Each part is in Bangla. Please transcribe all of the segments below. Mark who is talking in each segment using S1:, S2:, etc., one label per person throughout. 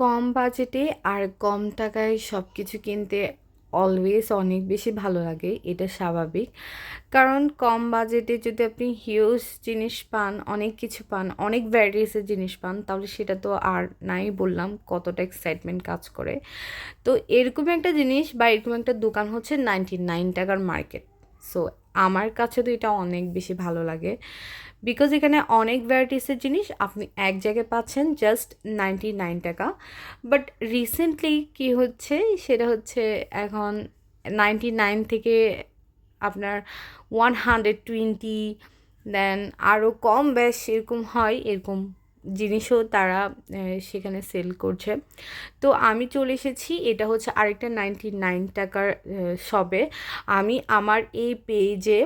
S1: কম বাজেটে আর কম টাকায় সব কিছু কিনতে অলওয়েজ অনেক বেশি ভালো লাগে, এটা স্বাভাবিক। কারণ কম বাজেটে যদি আপনি হিউজ জিনিস পান, অনেক কিছু পান, অনেক ভ্যারাইটিসের জিনিস পান, তাহলে সেটা তো আর নাই বললাম কতটা এক্সাইটমেন্ট কাজ করে। তো এরকম একটা জিনিস বা এরকম একটা দোকান হচ্ছে নাইনটি নাইন টাকার মার্কেট সো আমার কাছে তো এটা অনেক বেশি ভালো লাগে। বিকজ এখানে অনেক ভ্যারাইটিসের জিনিস আপনি এক জায়গায় পাচ্ছেন জাস্ট নাইনটি নাইন টাকা। বাট রিসেন্টলি কি হচ্ছে? সেটা হচ্ছে এখন নাইনটি নাইন থেকে আপনার ওয়ান হান্ড্রেড টোয়েন্টি দেন আরও কম বেশ এরকম হয়, এরকম জিনিসও তারা সেখানে সেল করছে। তো আমি চলে এসেছি, এটা হচ্ছে আরেকটা নাইনটি নাইন টাকার শপে। আমি আমার এই পেজে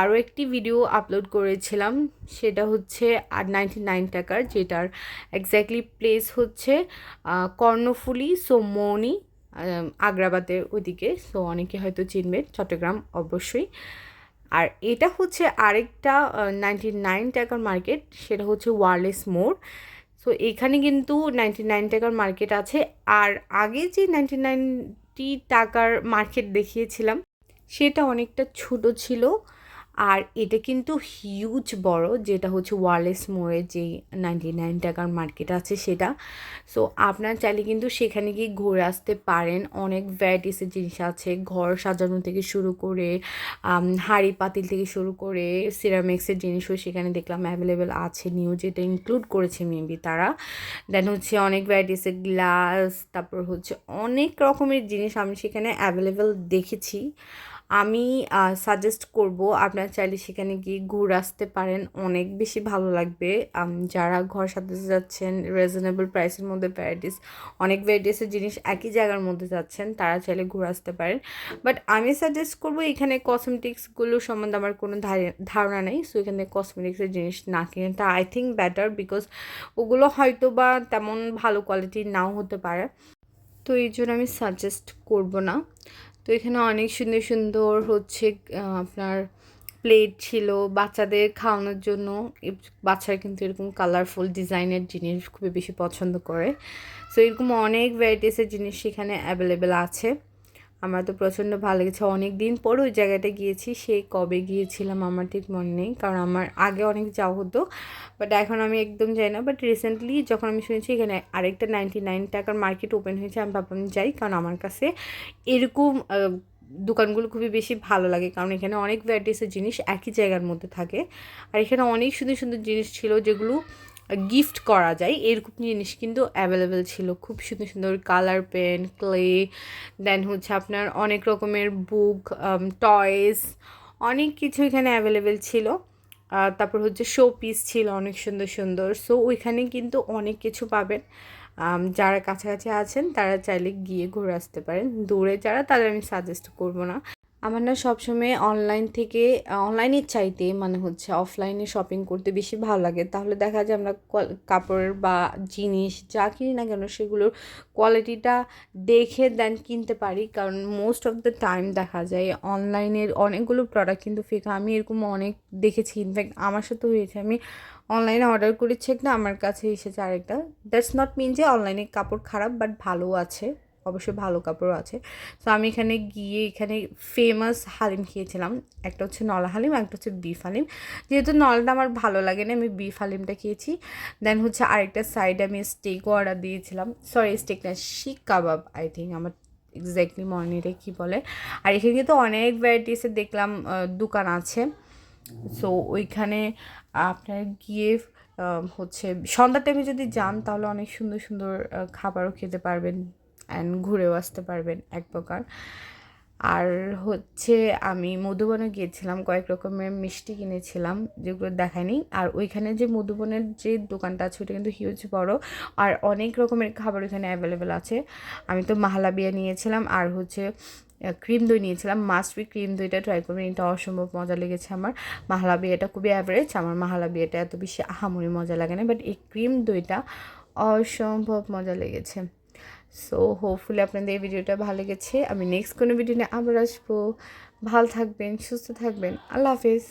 S1: আরও একটি ভিডিও আপলোড করেছিলাম, সেটা হচ্ছে আর নাইনটি নাইন টাকার, যেটার এক্স্যাক্টলি প্লেস হচ্ছে কর্ণফুলি সো মৌনি আগ্রাবাদের ওদিকে। সো অনেকে হয়তো চিনবে, চট্টগ্রাম অবশ্যই। আর এটা হচ্ছে আরেকটা নাইনটি নাইন টাকার মার্কেট সেটা হচ্ছে ওয়ারলেস মোড় সো এখানে কিন্তু নাইনটি নাইন টাকার মার্কেট আছে। আর আগে যে নাইনটি নাইনটি টাকার মার্কেট দেখিয়েছিলাম, সেটা অনেকটা ছোট ছিল। আর এটা কিন্তু হিউজ বড়, যেটা হচ্ছে ওয়ারলেস মোড়ে যেই নাইনটি নাইন টাকার মার্কেট আছে সেটা। সো আপনার চাইলে কিন্তু সেখানে গিয়ে ঘুরে আসতে পারেন। অনেক ভ্যারাইটিসের জিনিস আছে। ঘর সাজানো থেকে শুরু করে হাঁড়ি পাতিল থেকে শুরু করে সিরামিক্সের জিনিসও সেখানে দেখলাম অ্যাভেলেবেল আছে। নিউ যেটা ইনক্লুড করেছে মেবি তারা। দেন হচ্ছে অনেক ভ্যারাইটিসের গ্লাস তারপর হচ্ছে অনেক রকমের জিনিস আমি সেখানে অ্যাভেলেবেল দেখেছি। আমি সাজেস্ট করব আপনার চাইলে সেখানে গিয়ে ঘুরে আসতে পারেন। অনেক বেশি ভালো লাগবে। যারা ঘর সাজাতে যাচ্ছেন রিজনেবল প্রাইসের মধ্যে ভ্যারাইটিস অনেক ভ্যারাইটিসের জিনিস একই জায়গার মধ্যে যাচ্ছেন, তারা চাইলে ঘুরে আসতে পারেন। বাট আমি সাজেস্ট করব এখানে কসমেটিক্সগুলো সম্বন্ধে আমার কোনো ধারণা নেই। সো এখানে কসমেটিক্সের জিনিস না কিনে তা আই থিঙ্ক বেটার বিকজ ওগুলো হয়তো বা তেমন ভালো কোয়ালিটির নাও হতে পারে। তো এই জন্য আমি সাজেস্ট করব না। তো এখানে অনেক সুন্দর সুন্দর হচ্ছে আপনার প্লেট ছিল বাচ্চাদের খাওয়ানোর জন্য। বাচ্চারা কিন্তু এরকম কালারফুল ডিজাইনের জিনিস খুবই বেশি পছন্দ করে। সো এরকম অনেক ভ্যারাইটিসের জিনিস সেখানে অ্যাভেলেবেল আছে। আমার তো প্রচণ্ড ভালো লেগেছে। অনেক দিন পর ওই জায়গাটা গিয়েছি সে কবে গিয়েছিলাম আমার ঠিক মনে নেই, কারণ আমার আগে অনেক যাওয়া হতো। বাট এখন আমি একদম যাই না বাট রিসেন্টলি যখন আমি শুনেছি এখানে আরেকটা নাইনটি নাইন টাকার মার্কেট ওপেন হয়েছে, আমি ভাবলাম যাই, কারণ আমার কাছে এরকম দোকানগুলো খুবই বেশি ভালো লাগে, কারণ এখানে অনেক ভ্যারাইটিসের জিনিস একই জায়গার মধ্যে থাকে। আর এখানে অনেক সুন্দর সুন্দর জিনিস ছিল, যেগুলো গিফট করা যায়। এরকম জিনিস কিন্তু অ্যাভেলেবেল ছিল। খুব সুন্দর সুন্দর কালার পেন ক্লে দেন হচ্ছে আপনার অনেক রকমের বুক টয়েস অনেক কিছু এখানে অ্যাভেলেবেল ছিল। তারপর হচ্ছে শো পিস ছিল অনেক সুন্দর সুন্দর। সো ওইখানে কিন্তু অনেক কিছু পাবেন। যারা কাছাকাছি আছেন, তারা চাইলে গিয়ে ঘুরে আসতে পারেন। দূরে যারা, তাদের আমি সাজেস্ট করব না। আমার না সবসময় অনলাইন থেকে অনলাইনের চাইতে মানে হচ্ছে অফলাইনে শপিং করতে বেশি ভালো লাগে। তাহলে দেখা যায় আমরা কাপড়ের বা জিনিস যা কিনি না কেন সেগুলোর কোয়ালিটিটা দেখে দেন কিনতে পারি। কারণ মোস্ট অফ দ্য টাইম দেখা যায় অনলাইনের অনেকগুলো প্রোডাক্ট কিন্তু ফেক আমি এরকম অনেক দেখেছি। ইনফ্যাক্ট আমার সাথে হয়েছে। আমি অনলাইনে অর্ডার করেছি একটা আমার কাছে এসেছে আরেকটা। দ্যাটস নট মিন যে অনলাইনে কাপড় খারাপ বাট ভালো আছে। অবশ্যই ভালো কাপড়ও আছে। তো আমি এখানে গিয়ে এখানে ফেমাস হালিম খেয়েছিলাম। একটা হচ্ছে নলা হালিম একটা হচ্ছে বিফ হালিম। যেহেতু নলটা আমার ভালো লাগে না, আমি বিফ হালিমটা খেয়েছি। দেন হচ্ছে আরেকটা সাইডে আমি স্টেকও অর্ডার দিয়েছিলাম। সরি স্টেক না, শিক কাবাব আই থিঙ্ক আমার এক্স্যাক্টলি মনে নেই কী বলে। আর এখানে কিন্তু অনেক ভ্যারাইটিসের দেখলাম দোকান আছে। সো ওইখানে আপনার গিয়ে হচ্ছে সন্ধ্যার টাইমে যদি যান, তাহলে অনেক সুন্দর সুন্দর খাবারও খেতে পারবেন। অ্যান্ড ঘুরেও আসতে পারবেন এক প্রকার। আর হচ্ছে আমি মধুবনে গিয়েছিলাম, কয়েক রকমের মিষ্টি কিনেছিলাম, যেগুলো দেখায়নি। আর ওইখানে যে মধুবনের যে দোকানটা আছে, ওটা কিন্তু হিউজ বড়। আর অনেক রকমের খাবার ওইখানে অ্যাভেলেবেল আছে। আমি তো মাহালাবিয়া নিয়েছিলাম, আর হচ্ছে ক্রিম দই নিয়েছিলাম। মাস্টবি ক্রিম দইটা ট্রাই করবেন, এটা অসম্ভব মজা লেগেছে আমার। মাহালাবিয়াটা খুবই অ্যাভারেজ আমার মাহালাবিয়াটা এত বেশি আহামরি মজা লাগে না বাট এই ক্রিম দইটা অসম্ভব মজা লেগেছে। সো হোপফুলি আপনাদের এই ভিডিওটা ভালো লেগেছে। আমি নেক্সট কোনো ভিডিও নিয়ে আবার আসব। ভালো থাকবেন, সুস্থ থাকবেন। আল্লাহ হাফিজ।